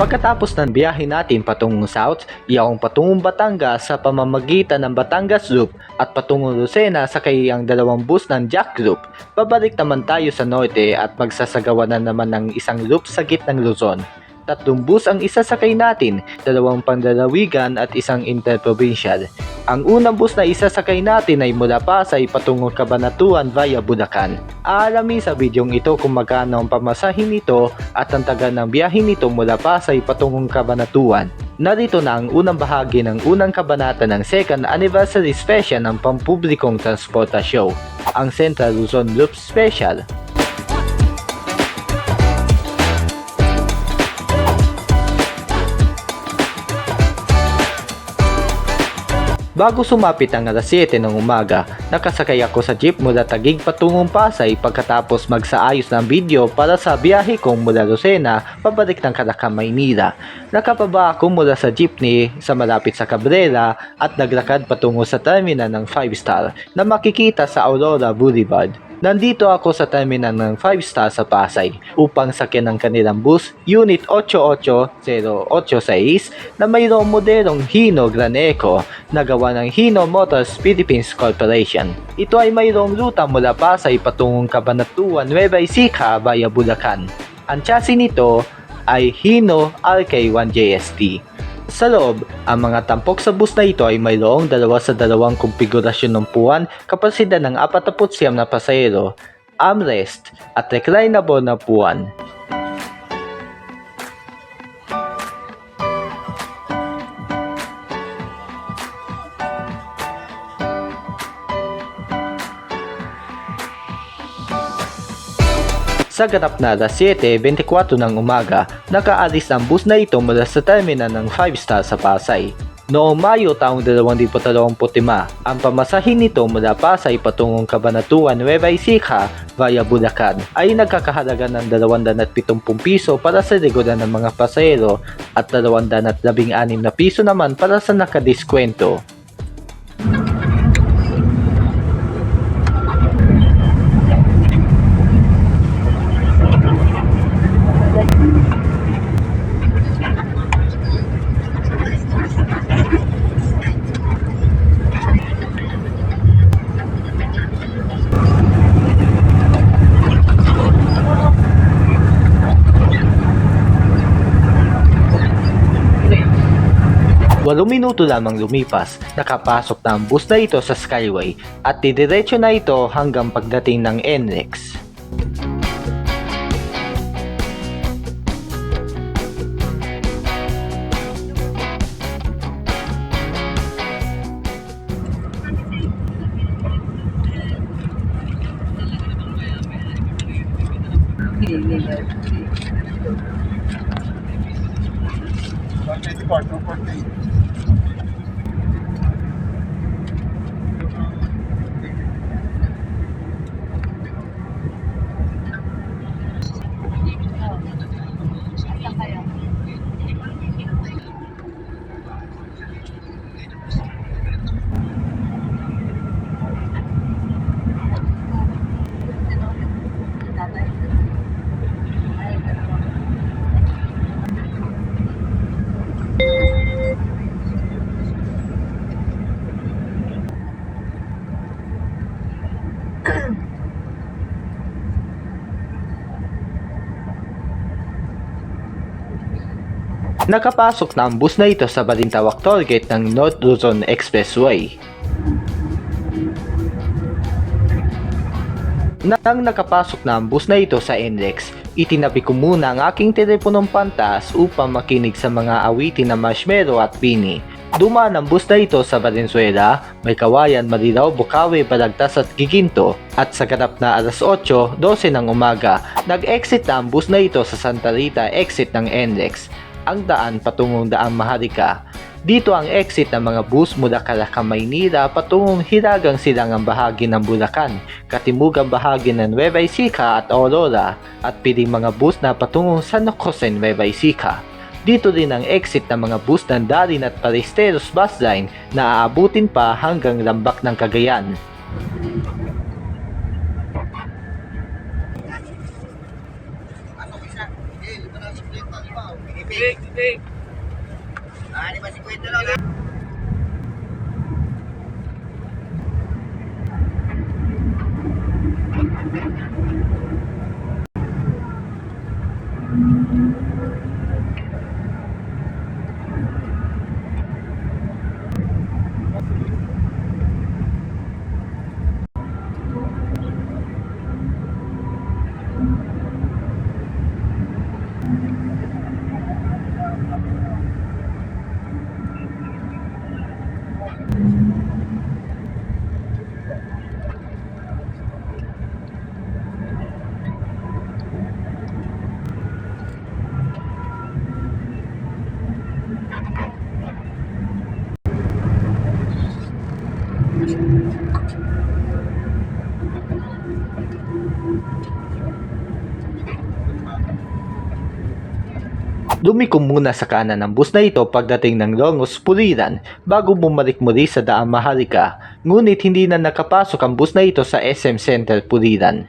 Pagkatapos ng biyahe natin patungong south, iyakong patungong Batangas sa pamamagitan ng Batangas Loop at patungong Lucena sa ang dalawang bus ng Jack Loop. Babalik naman tayo sa norte at magsasagawa na naman ng isang loop sa gitnang Luzon. Tatlong bus ang isasakay natin, dalawang pandalawigan at isang interprovincial. Ang unang bus na isasakay natin ay mula Pasay patungong Cabanatuan via Bulacan. Aalamin sa bidyong ito kung magkano ang pamasahin nito at ang tagal ng biyahe nito mula Pasay patungong Cabanatuan. Narito na ang unang bahagi ng unang kabanata ng second anniversary special ng pampublikong transportasyon, ang Central Luzon Loop Special. Bago sumapit ang alas 7 ng umaga, nakasakay ako sa jeep mula Tagig patungong Pasay pagkatapos magsaayos ng video para sa biyahe kong mula Lucena pabalik ng Calacan, Maynila. Nakapaba ako mula sa jeepney sa malapit sa Cabrera at naglakad patungo sa terminal ng 5 star na makikita sa Aurora Boulevard. Nandito ako sa terminal ng 5 star sa Pasay upang sakyan ang kanilang bus Unit 88086 na mayroong modelong Hino Gran Eco na gawa ng Hino Motors Philippines Corporation. Ito ay mayroong ruta mula Pasay patungong Cabanatuan, Nueva Ecija via Bulacan. Ang chassis nito ay Hino RK1JST. Sa loob, ang mga tampok sa bus na ito ay mayroong dalawa sa dalawang konfigurasyon ng puwan, kapasidad ng 49 na pasahero, armrest at reclinable na puwan. Sa ganap na alas 7.24 ng umaga, nakaalis ang bus na ito mula sa terminal ng 5 star sa Pasay. Noong Mayo taong 2025, ang pamasahin nito mula Pasay patungong Cabanatuan, Nueva Ecija via Bulacan ay nagkakahalaga ng 270 piso para sa regular ng mga pasahero at 216 na piso naman para sa nakadiskwento. Minuto lamang lumipas, nakapasok na ang bus na ito sa Skyway at didiretso na ito hanggang pagdating ng NLEX. Nakapasok na ang bus na ito sa Balintawak Tollgate ng North Luzon Expressway. Nang nakapasok na ang bus na ito sa NLEX, itinabi ko muna ang aking teleponong pantas upang makinig sa mga awitin na Marshmello at Pini. Dumaan ang bus na ito sa Valenzuela, may kawayan, Marilao, Bukawi, Balagtas at Giginto at sa ganap na alas 8.12 ng umaga, nag-exit na ang bus na ito sa Santa Rita exit ng NLEX ang daan patungong Daang Maharika. Dito ang exit ng mga bus mula Calacan, Maynila patungong Hilagang Silangang bahagi ng Bulacan, Katimugang bahagi ng Nueva Ecija at Aurora at piling mga bus na patungong San Jose, Nueva Ecija. Dito din ang exit ng mga bus ng Darin at Paristeros bus line na aabutin pa hanggang Lambak ng Cagayan. Okay. Dumiko muna sa kanan ng bus na ito pagdating ng Longos Puliran bago bumalik muli sa Daang Maharlika. Ngunit hindi na nakapasok ang bus na ito sa SM Center Puliran.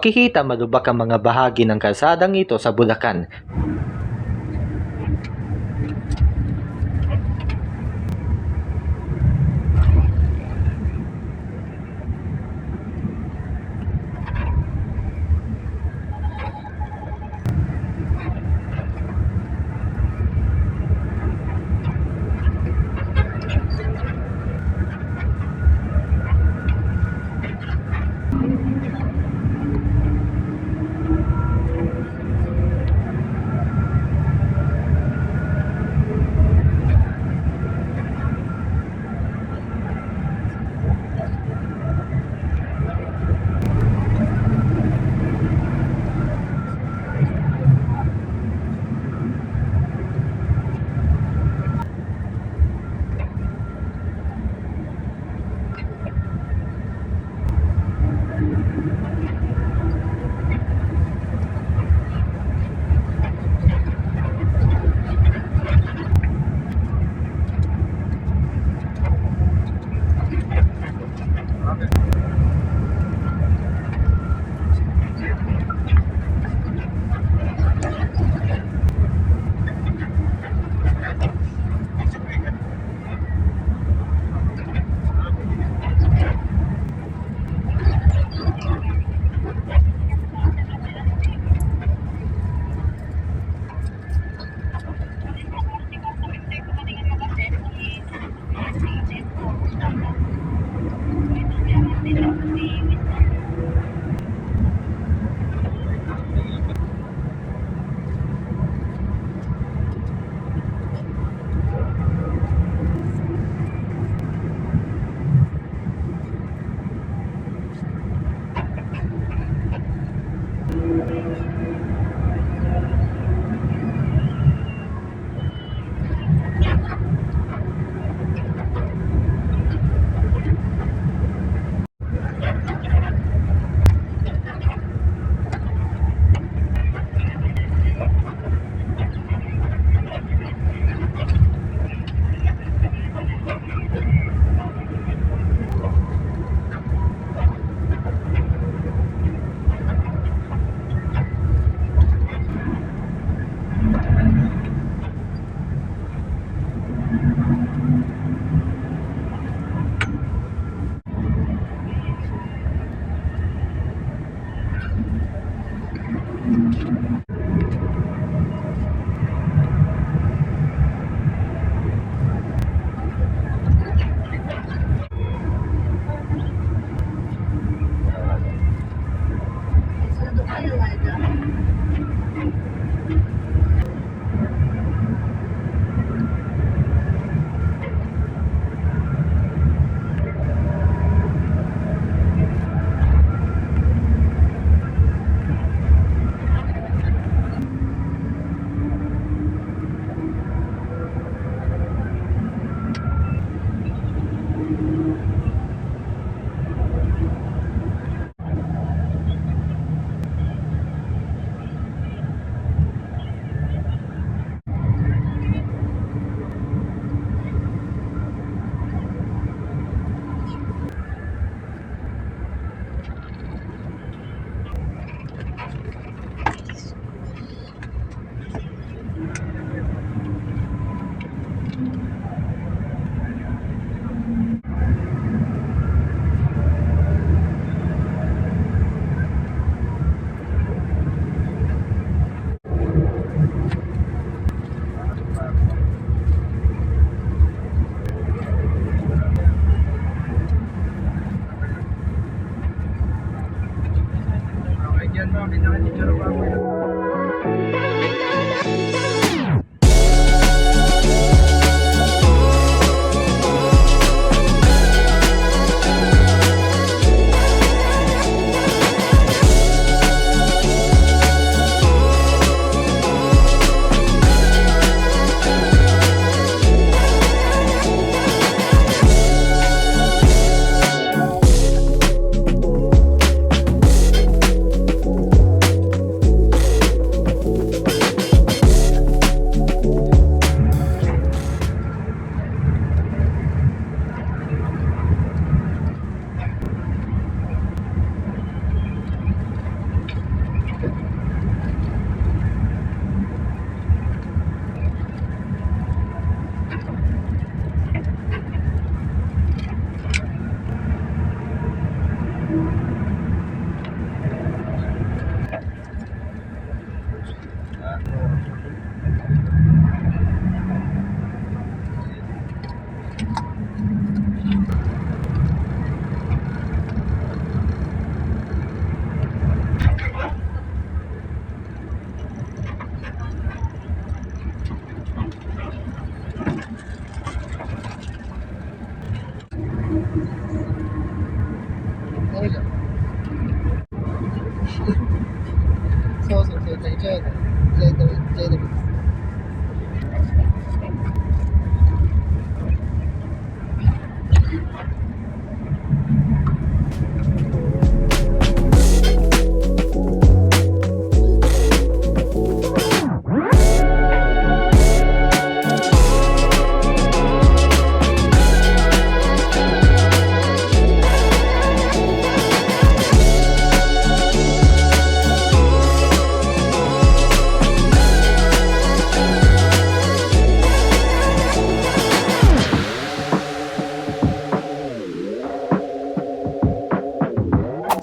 Makikita malubak ang mga bahagi ng kalsadang ito sa Bulacan.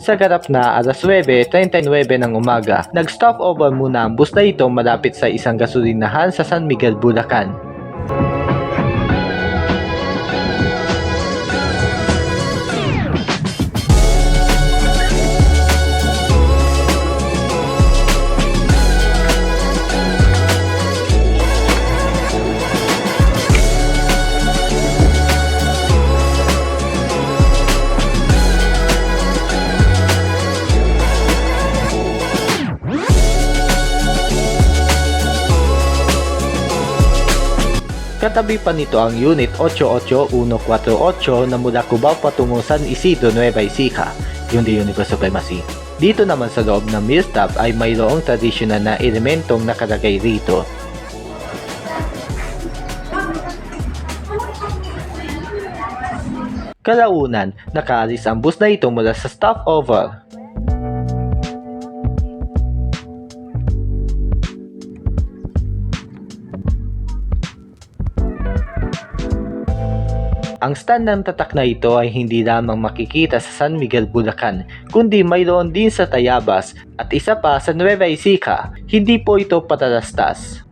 Sa ganap na alas 9.39 ng umaga, nag-stop over muna ang bus na ito malapit sa isang gasolinahan sa San Miguel, Bulacan. Katabi pa nito ang Unit 88148 na mula Cubao patungo San Isidro, Nueva Ecija, yung The Universe Supremacy. Dito naman sa loob ng meal stop ay mayroong tradisyonal na elementong nakalagay rito. Kalaunan, nakaalis ang bus na ito mula sa stopover. Ang stand ng tatak na ito ay hindi lamang makikita sa San Miguel, Bulacan, kundi mayroon din sa Tayabas at isa pa sa Nueva Ecija. Hindi po ito patalastas.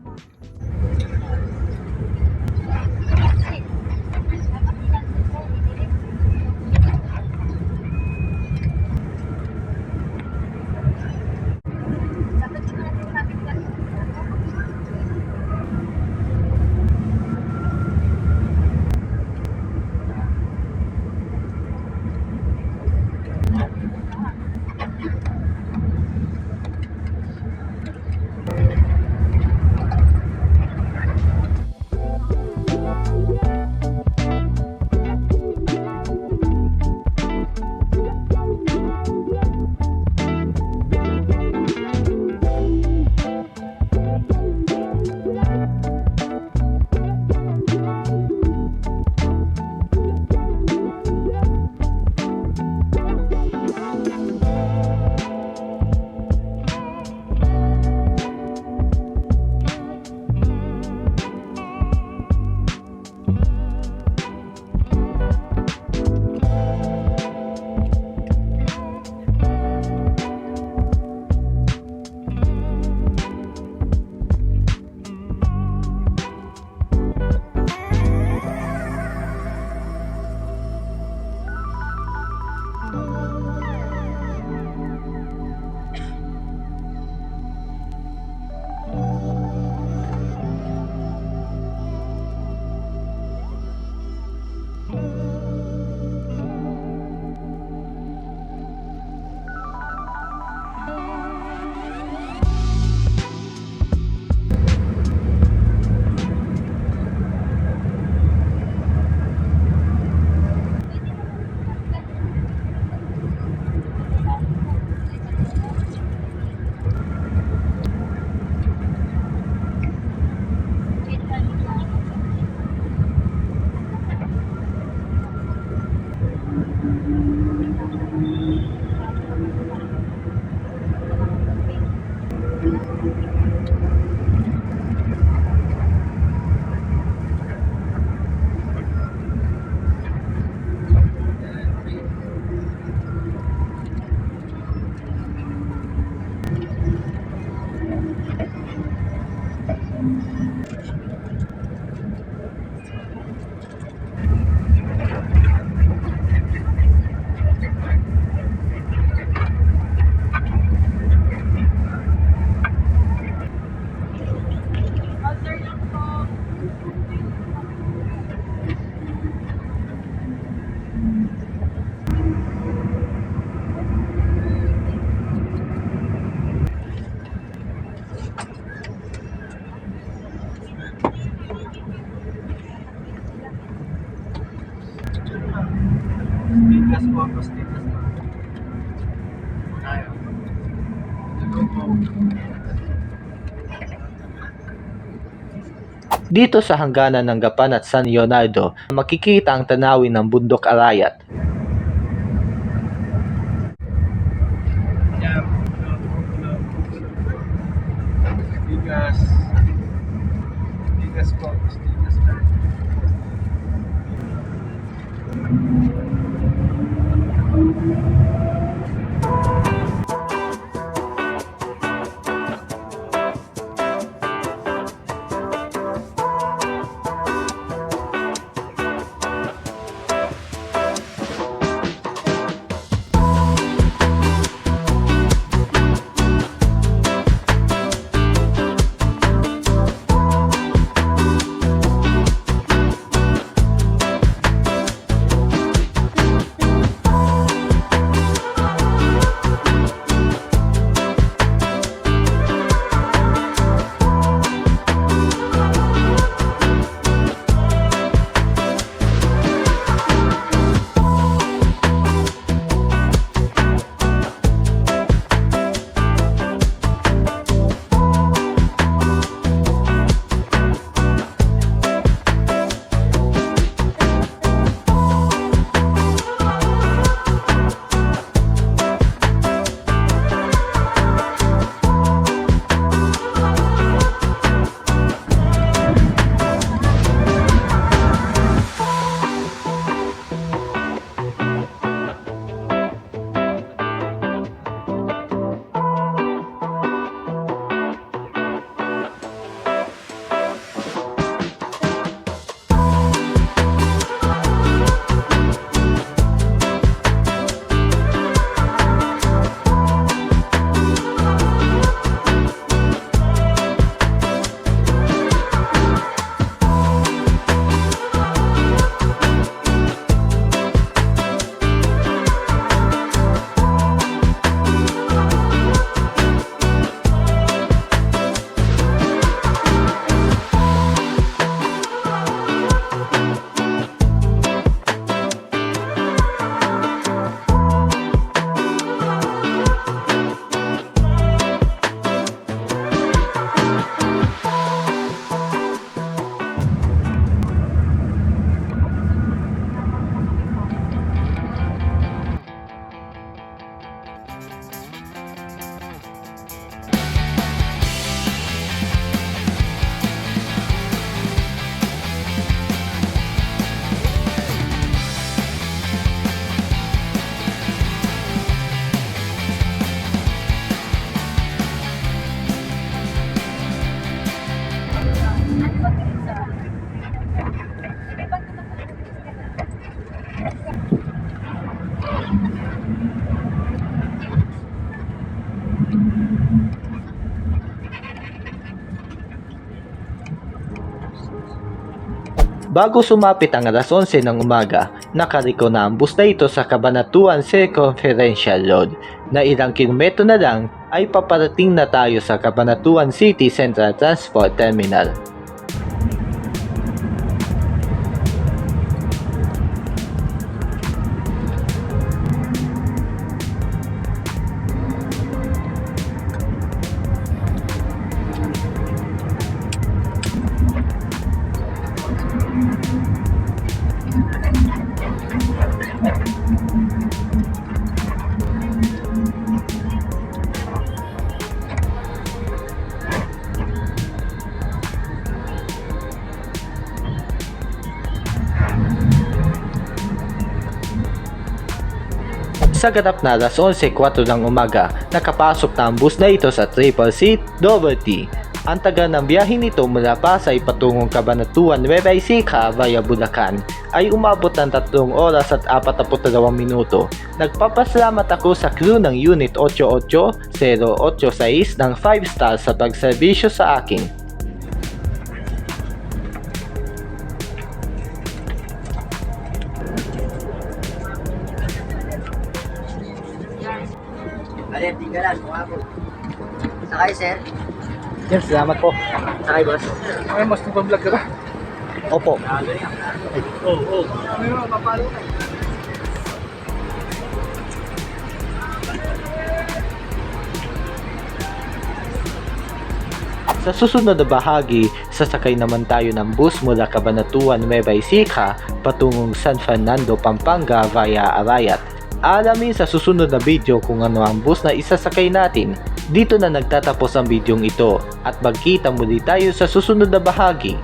Dito sa hangganan ng Gapan at San Leonardo, makikita ang tanawin ng bundok Arayat. Bago sumapit ang alas 11 ng umaga, nakariko na ang bus na ito sa Kabanatuan Circumferential Road na ilang kilometro na lang ay paparating na tayo sa Kabanatuan City Central Transport Terminal. Sa ganap na alas 11.04 ng umaga, nakapasok na ang bus na ito sa triple seat T. Ang taga ng biyahe nito mula Pasay patungong Cabanatuan Nueva Ecija via Bulacan ay umabot ng 3 oras at 42 minuto. Nagpapasalamat ako sa crew ng Unit 88086 ng 5 star sa pagserbisyo sa akin. Sakay, sir. Sir, salamat po. Sakay, boss. Ay, mas nagpa-vlog ka ba? Opo. Oo, oo. Meron, papalo ka. Sa susunod na bahagi, sasakay naman tayo ng bus mula Cabanatuan, Nueva Ecija patungong San Fernando, Pampanga via Arayat. Alamin sa susunod na video kung ano ang bus na isasakay natin. Dito na nagtatapos ang videong ito at magkita muli tayo sa susunod na bahagi.